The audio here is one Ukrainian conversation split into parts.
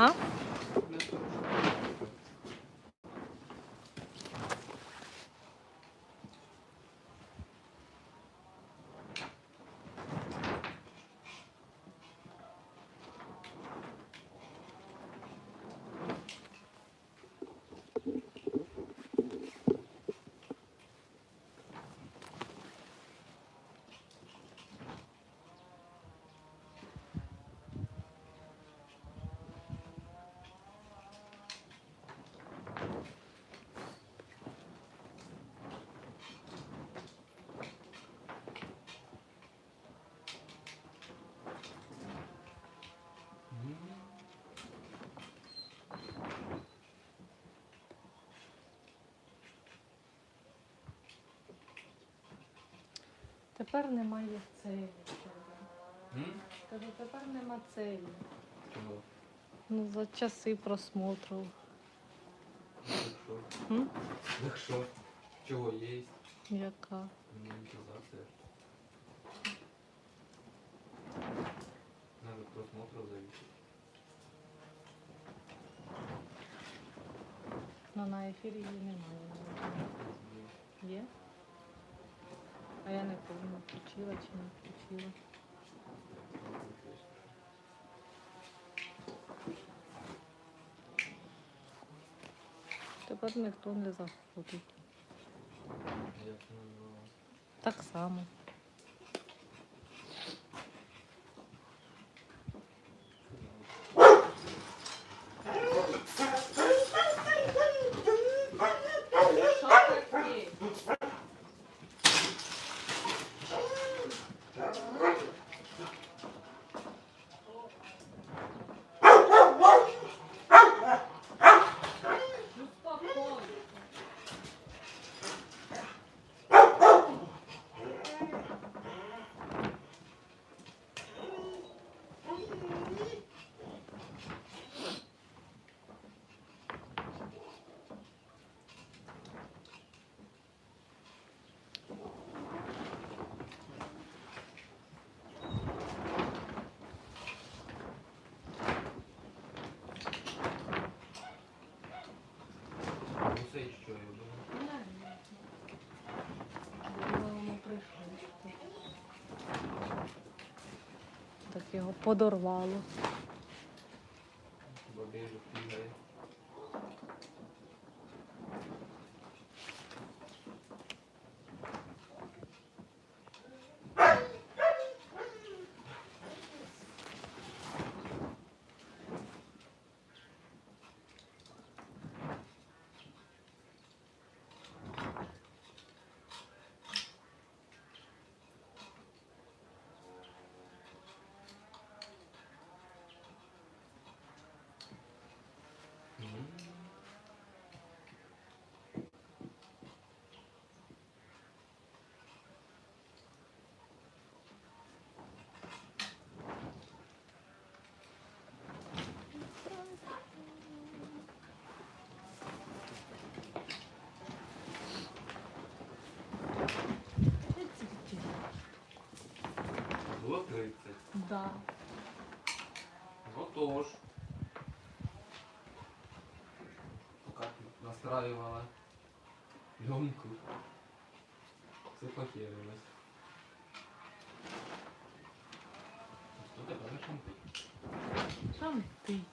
А? Тепер немає целі. Кажу, тепер нема целі. Чого? Ну, за часи просмотру. М? Так що? Чого є? Яка? Монетизация. Надо просмотров зависит. Ну, на ефірі її немає. Є? А я не помню, включила чи не включила. Тепер ніхто не заходить. Так само. Усе що, я думаю. Так його подорвало. Бабежок бігає. М. Було 30. Да. Отож. Пока ты настраивала пленку, все похерилось. Что ты шампунь? шампунь?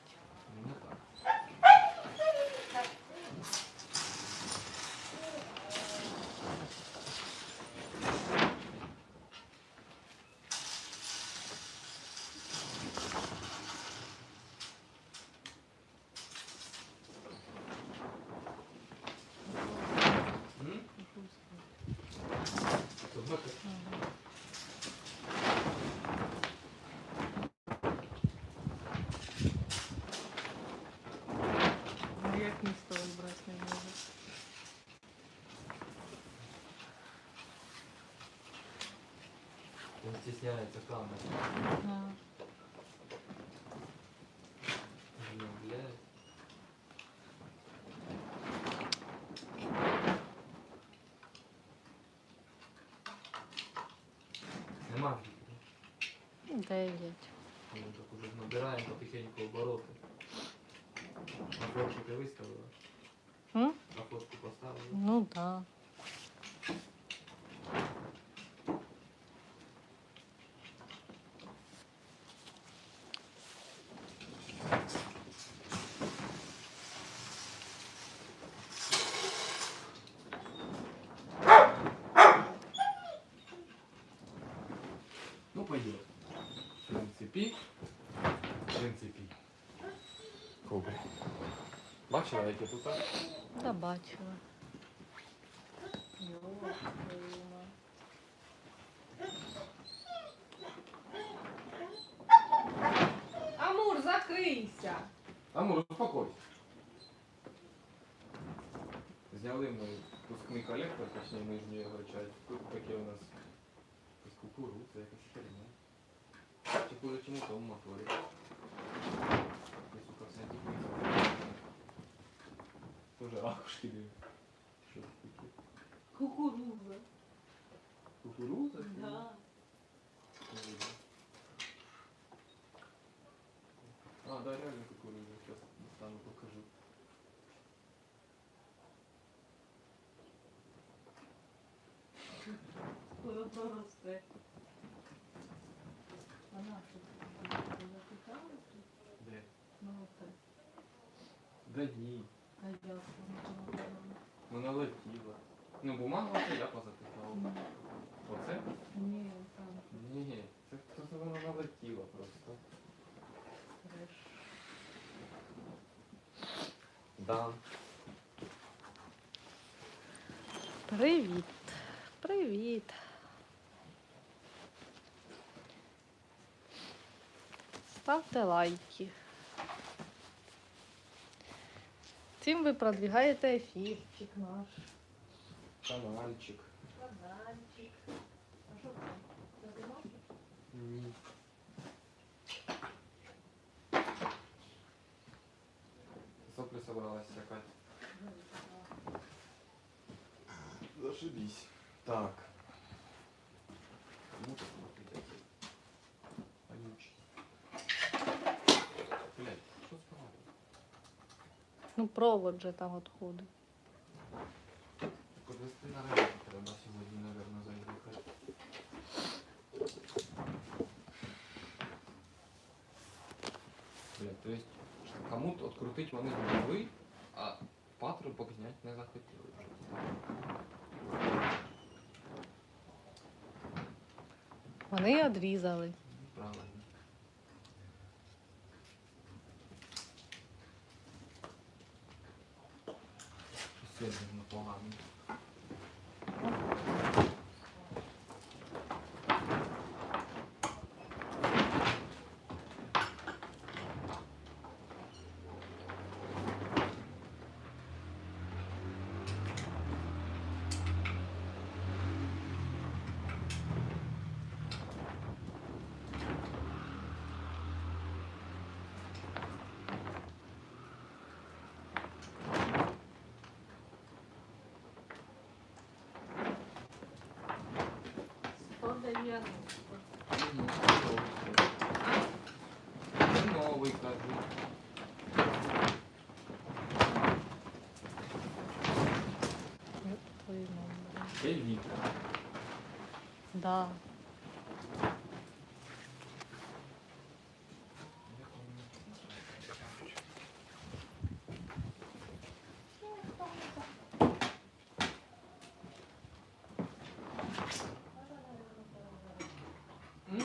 Он стесняется камеры. А, Блин, блядь. Нема. Дев'ять. Ми так уже набираємо потихеньку обороти. А фотку ти виставила? М? А фотку поставила? Ну так. Да. Бачила, яке тут? Та бачила. Йо, твою мать. Амур, закрийся! Амур, успокойся. Зняли ми пускний колектор, точніше нижньої його часть. Тут таке у нас кукурудза, якась херня. Чи хуже, чому в тому моторі. Я, сука, все Тоже ракушки диви. Що це таке? Кукуруза. Кукурудза? Да. Видно. А, да, реально кукуруза. Сейчас достану, покажу. Скоро проросте. А нашу запитали тут? Де? Ну оце. Да ні. А як воно Вона летіла. Ну, бумага це я позаписав. там? Оце? Ні, там Ні, це, це вона налетіла просто. треш. Да. Привіт. Привіт. Ставте лайки. Цим ви продвигаєте ефірчик наш. Канальчик. Канальчик. А що? Це? Ні. Сопли собралась всякать. Зашибись. Так. Ну, провод же там відходить. Подвести на ринок треба сьогодні, наверное, заїхати. Блять, то есть кому-то открутить вони змогли, а патрубок зняти не захотіли. Вони відрізали. 变成了黄蛤蟆 Світ непоганий. Новий кажу. Твою маму. Це Віка. Да. М?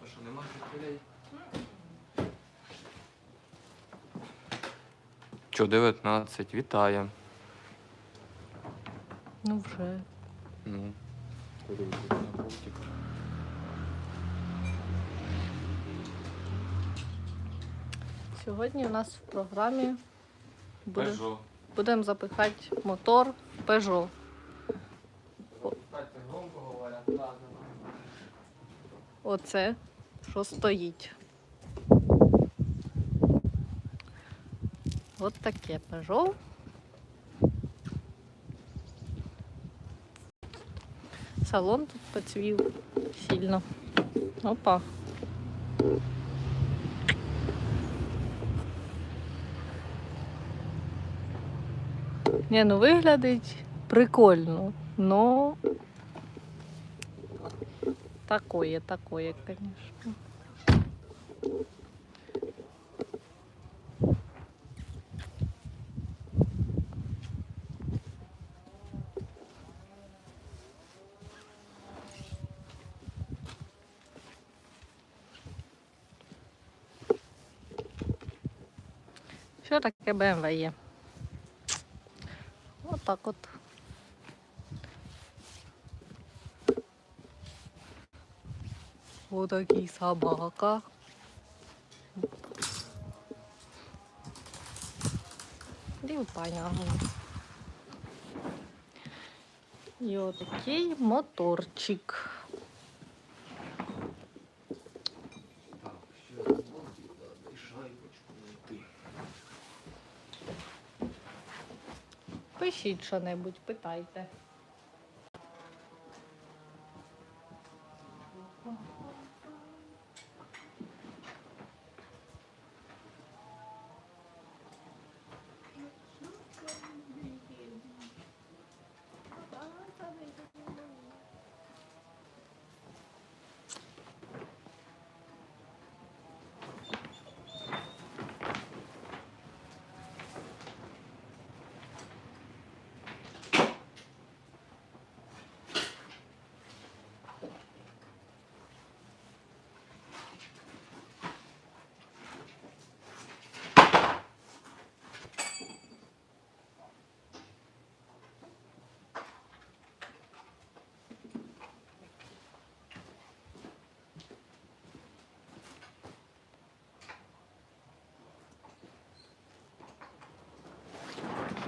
То що, нема фітилей? Що, 19, вітає. Ну вже. Ну. Сьогодні у нас в програмі буде, будемо запихати мотор в Peugeot. Оце, що стоїть. От таке Peugeot. Салон тут поцвів сильно. Опа. Ні, ну виглядить прикольно, но такое, такое, конечно. Що таке БМВ є? Отак от. Отакий собака. Понятно. І отакий моторчик. Пишіть що-небудь, питайте.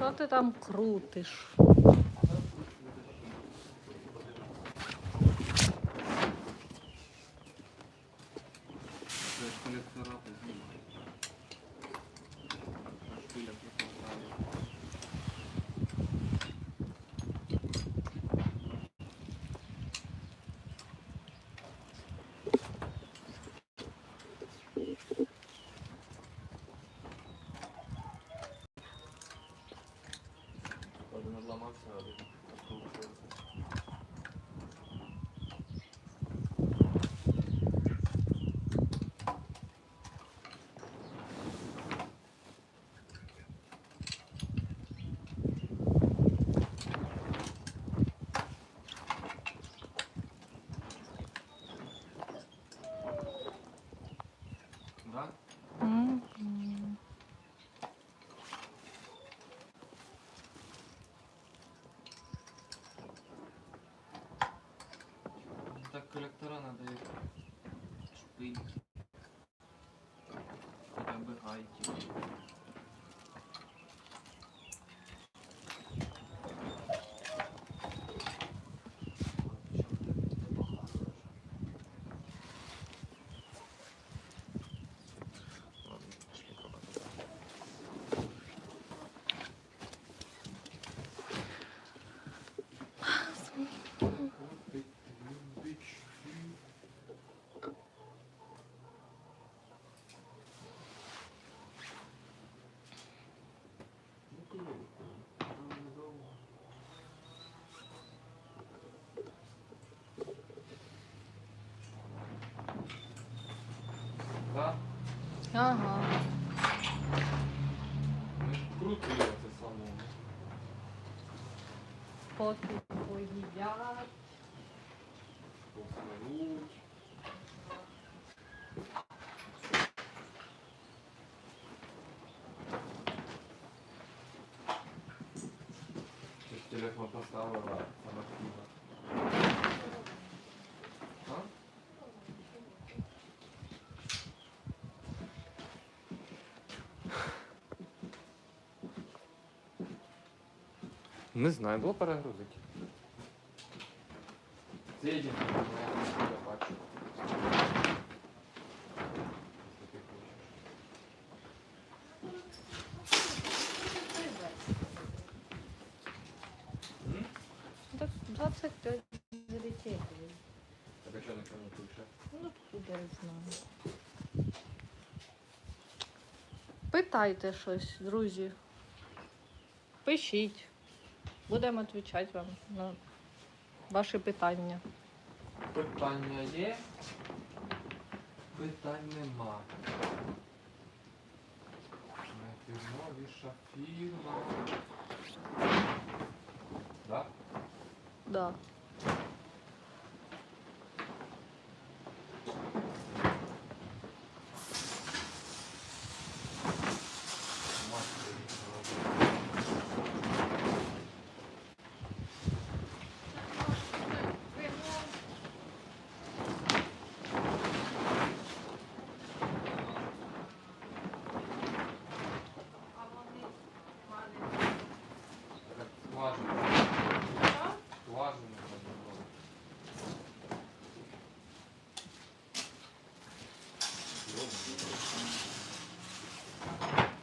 Що ти там крутиш? Да? М. Так коллектора надо их шпиль. Хотя бы гайки. Да? Ага. Ми ж крутили це самому. Поки поїдять. Посмируть. Телефон поставила самостійно. А? Не знаю, було перегрузити. Це єдине, що я бачу. Так 25 зрителей. Ну, куди я знаю. Питайте щось, друзі. Пишіть. Будемо відповідати вам на ваші питання. Питання є? Питань нема. Найфірмовіша фірма. Так? Да. Так, Важно.